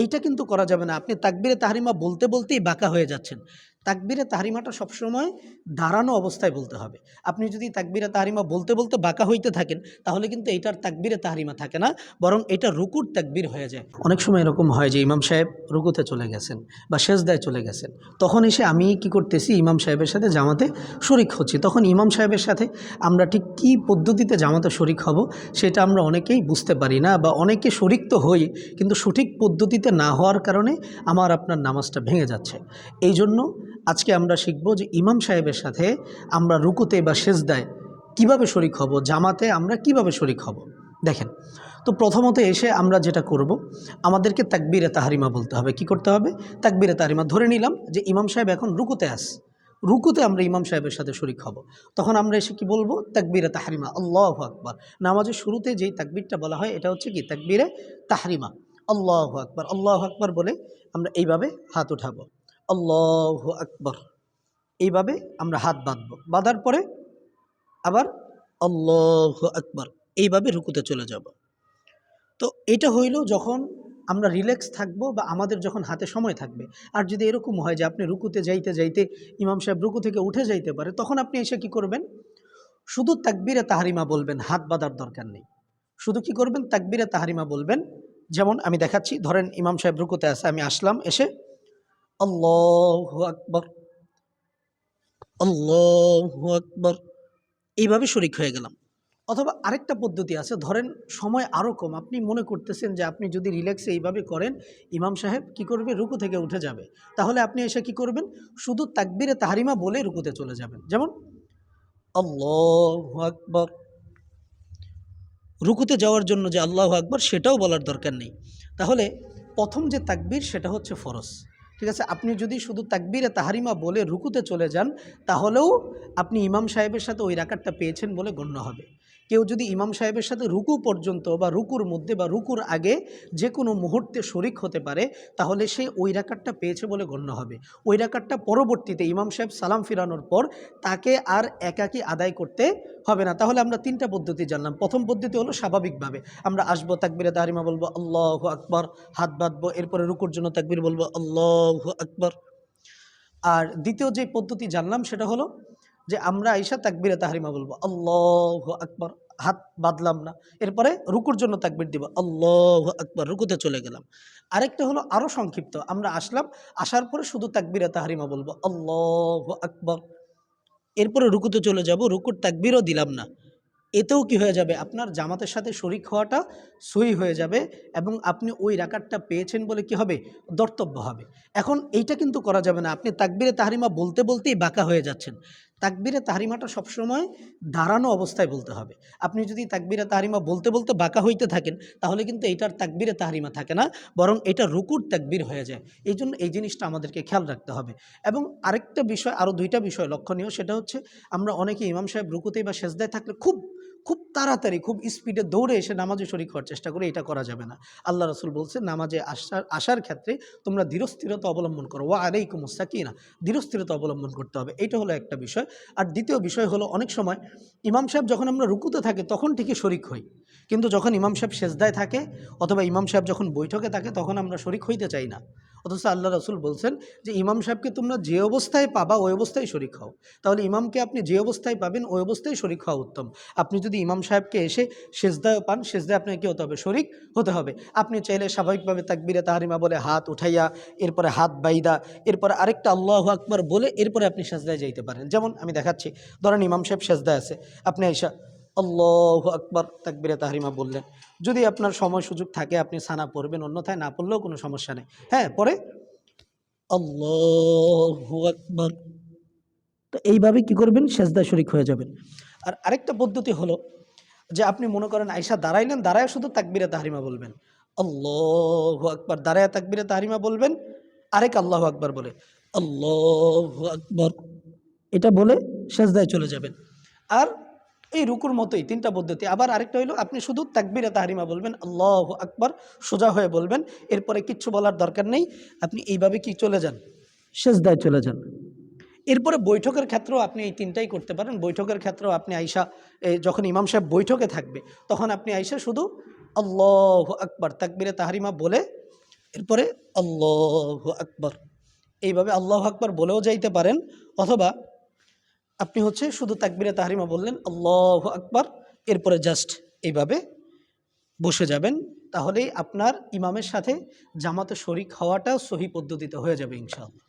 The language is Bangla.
এইটা কিন্তু করা যাবে না। আপনি তাকবিরে তাহারিমা বলতে বলতেই বাঁকা হয়ে যাচ্ছেন। তাকবিরে তাহারিমাটা সবসময় দাঁড়ানো অবস্থায় বলতে হবে। আপনি যদি তাকবিরে তাহারিমা বলতে বলতে বাঁকা হইতে থাকেন, তাহলে কিন্তু এটার তাকবিরে তাহারিমা থাকে না, বরং এটা রুকুর তাকবির হয়ে যায়। অনেক সময় এরকম হয় যে ইমাম সাহেব রুকুতে চলে গেছেন বা শেষদায় চলে গেছেন। তখন এসে আমি কি করতেছি, ইমাম সাহেবের সাথে জামাতে শরিক হচ্ছি। তখন ইমাম সাহেবের সাথে আমরা ঠিক কী পদ্ধতিতে জামাতে শরিক হব, সেটা আমরা অনেকেই বুঝতে পারি না বা অনেকে শরিক তো হই, কিন্তু সঠিক পদ্ধতিতে না হওয়ার কারণে আমার আপনার নামাজটা ভেঙে যাচ্ছে। এই জন্য আজকে আমরা শিখব যে ইমাম সাহেবের সাথে আমরা রুকুতে বা সেজদায় কীভাবে শরিক হব, জামাতে আমরা কীভাবে শরিক হব? দেখেন, তো প্রথমত এসে আমরা যেটা করব, আমাদেরকে তাকবিরে তাহারিমা বলতে হবে। কি করতে হবে? তাকবিরে তাহারিমা ধরে নিলাম যে ইমাম সাহেব এখন রুকুতে আস। রুকুতে আমরা ইমাম সাহেবের সাথে শরিক হব। তখন আমরা এসে কি বলব? তাকবিরে তাহারিমা, আল্লাহ আকবর। নামাজের শুরুতে যেই তাকবিরটা বলা হয়, এটা হচ্ছে কি? তাকবিরে তাহারিমা, আল্লাহ আকবর আল্লাহ আকবর বলে আমরা এইভাবে হাত উঠাবো। আল্লাহ আকবর। এইভাবে আমরা হাত বাঁধবো। বাঁধার পরে আবার আল্লাহ আকবর। এইভাবে রুকুতে চলে যাব। তো এটা হইল যখন আমরা রিল্যাক্স থাকব বা আমাদের যখন হাতে সময় থাকবে। আর যদি এরকম হয় যে আপনি রুকুতে যাইতে যাইতে ইমাম সাহেব রুকু থেকে উঠে যাইতে পারে, তখন আপনি এসে কি করবেন? শুধু তাকবিরে তাহারিমা বলবেন, হাত বাঁধার দরকার নেই। শুধু কি করবেন? তাকবিরে তাহারিমা বলবেন, যেমন আমি দেখাচ্ছি, ধরেন ইমাম সাহেব রুকুতে আছে, আমি আসলাম, এসে আল্লাহ আকবর। আল্লাহ আকবর। এইভাবে শরিক হয়ে গেলাম। অথবা আরেকটা পদ্ধতি আছে, ধরেন সময় আরও কম, আপনি মনে করতেছেন যে আপনি যদি রিল্যাক্সে এইভাবে করেন, ইমাম সাহেব কি করবে? রুকু থেকে উঠে যাবে। তাহলে আপনি এসে কি করবেন? শুধু তাকবিরে তাহারিমা বলে রুকুতে চলে যাবেন। যেমন, আল্লাহ আকবর। রুকুতে যাওয়ার জন্য যে আল্লাহ আকবর, সেটাও বলার দরকার নেই। তাহলে প্রথম যে তাকবীর, সেটা হচ্ছে ফরজ। ঠিক আছে? আপনি যদি শুধু তাকবিরে তাহারিমা বলে রুকুতে চলে যান, তাহলেও আপনি ইমাম সাহেবের সাথে ওই রাকাতটা পেয়েছেন বলে গণ্য হবে। কেউ যদি ইমাম সাহেবের সাথে রুকু পর্যন্ত বা রুকুর মধ্যে বা রুকুর আগে যে কোনো মুহূর্তে শরিক হতে পারে, তাহলে সে ওই রাকাতটা পেয়েছে বলে গণ্য হবে। ওই রাকাতটা পরবর্তীতে ইমাম সাহেব সালাম ফিরানোর পর তাকে আর একাকী আদায় করতে হবে না। তাহলে আমরা তিনটা পদ্ধতি জানলাম। প্রথম পদ্ধতি হলো স্বাভাবিকভাবে। আমরা আসব তাকবিরে তাহারিমা বলব, আল্লাহ আকবর। হাত বাঁধবো, এরপরে রুকুর জন্য তাকবির বলব, আল্লাহ আকবর। আর দ্বিতীয় যে পদ্ধতি জানলাম সেটা হলো যে আমরা আইসা তাকবিরে তাহারিমা বলব, আল্লাহ আকবর হাত বাঁধলাম না। এরপরে রুকুর জন্য তাকবির দিব, আল্লাহ আকবর রুকুতে চলে গেলাম। আরেকটা হলো আরও সংক্ষিপ্ত, আমরা আসলাম, আসার পরে শুধু তাকবিরে তাহারিমা বলব, আল্লাহ আকবর এরপরে রুকুতে চলে যাব, রুকুর তাকবিরও দিলাম না। এতেও কি হয়ে যাবে? আপনার জামাতের সাথে শরিক হওয়াটা সই হয়ে যাবে এবং আপনি ওই রাকাতটা পেয়েছেন বলে কি হবে? দর্তব্য হবে। এখন এইটা কিন্তু করা যাবে না। আপনি তাকবিরে তাহারিমা বলতে বলতেই বাঁকা হয়ে যাচ্ছেন। তাকবিরে তাহারিমাটা সবসময় দাঁড়ানো অবস্থায় বলতে হবে। আপনি যদি তাকবিরে তাহারিমা বলতে বলতে বাঁকা হইতে থাকেন, তাহলে কিন্তু এইটার তাকবিরে তাহারিমা থাকে না, বরং এটা রুকুর তাকবির হয়ে যায়। এই জন্য এই জিনিসটা আমাদেরকে খেয়াল রাখতে হবে। এবং আরেকটা বিষয় আরও দুইটা বিষয় লক্ষণীয়, সেটা হচ্ছে আমরা অনেকে ইমাম সাহেব রুকুতেই বা সেজদায় থাকলে খুব খুব তাড়াতাড়ি, খুব স্পিডে দৌড়ে এসে নামাজে শরিক হওয়ার চেষ্টা করে এটা করা যাবে না। আল্লাহ রসুল বলছে নামাজে আসার আসার ক্ষেত্রে তোমরা ধীরস্থিরতা অবলম্বন করো। ওয়া আলাইকুম না ধীরস্থিরতা অবলম্বন করতে হবে এটা হলো একটা বিষয়। আর দ্বিতীয় বিষয় হলো, অনেক সময় ইমাম সাহেব যখন আমরা রুকুতে থাকে, তখন ঠিকই শরিক হই। কিন্তু যখন ইমাম সাহেব সেজদায় থাকে, অথবা ইমাম সাহেব যখন বৈঠকে থাকে, তখন আমরা শরিক হইতে চাই না। অথচ আল্লাহ রসুল বলছেন যে ইমাম সাহেবকে তোমরা যে অবস্থায় পাবা ওই অবস্থায় শরিক হও। তাহলে ইমামকে আপনি যে অবস্থায় পাবেন ওই অবস্থায় শরিক হওয়া উত্তম। আপনি যদি ইমাম সাহেবকে এসে সেজদায় পান, সেজদায় আপনাকে হতে হবে শরিক, হতে হবে। আপনি চাইলে স্বাভাবিকভাবে তাকবিরে তাহারিমা বলে হাত উঠাইয়া, এরপরে হাত বাইদা, এরপরে আরেকটা আল্লাহ আকবর বলে এরপরে আপনি সেজদায় যাইতে পারেন। যেমন আমি দেখাচ্ছি, ধরেন ইমাম সাহেব সেজদায় আছে। আপনি আইসা আল্লাহ আকবর তাকবিরে তাহারিমা বললেন। যদি আপনার সময় সুযোগ থাকে, আপনি সানা পড়বেন, অন্যথায় না পড়লেও কোনো সমস্যা নেই। হ্যাঁ পরে আল্লাহ আকবর। তো এইভাবে কি করবেন? সেজদা শরিক হয়ে যাবেন। আর আরেকটা পদ্ধতি হলো যে আপনি মনে করেন আয়সা দাঁড়াইলেন, দাঁড়ায় শুধু তাকবিরে তাহারিমা বলবেন। আল্লাহ আকবর, দাঁড়ায় তাকবিরে তাহারিমা বলবেন, আরেক আল্লাহ আকবর বলে, আল্লাহ আকবর। এটা বলে সেজদায় চলে যাবেন। আর এই রুকুর মতোই তিনটা পদ্ধতি। আবার আরেকটা হইল আপনি শুধু তাকবিরে তাহারিমা বলবেন আল্লাহ আকবর সোজা হয়ে বলবেন এরপরে কিচ্ছু বলার দরকার নেই আপনি এইভাবে কি চলে যান? সেজদায় চলে যান। এরপরে বৈঠকের ক্ষেত্রেও আপনি এই তিনটাই করতে পারেন। বৈঠকের ক্ষেত্রেও আপনি আইসা যখন ইমাম সাহেব বৈঠকে থাকবে তখন আপনি আইসা শুধু আল্লাহ আকবর তাকবিরে তাহারিমা বলে এরপরে আল্লাহ আকবর। এইভাবে আল্লাহ আকবর বলেও যাইতে পারেন অথবা আপনি হচ্ছে শুধু তাকবিরে তাহারিমা বললেন, আল্লাহ আকবর এরপরে জাস্ট এইভাবে বসে যাবেন, তাহলেই আপনার ইমামের সাথে জামাতে শরিক হওয়াটা সহি পদ্ধতিতে হয়ে যাবে ইনশাআল্লাহ।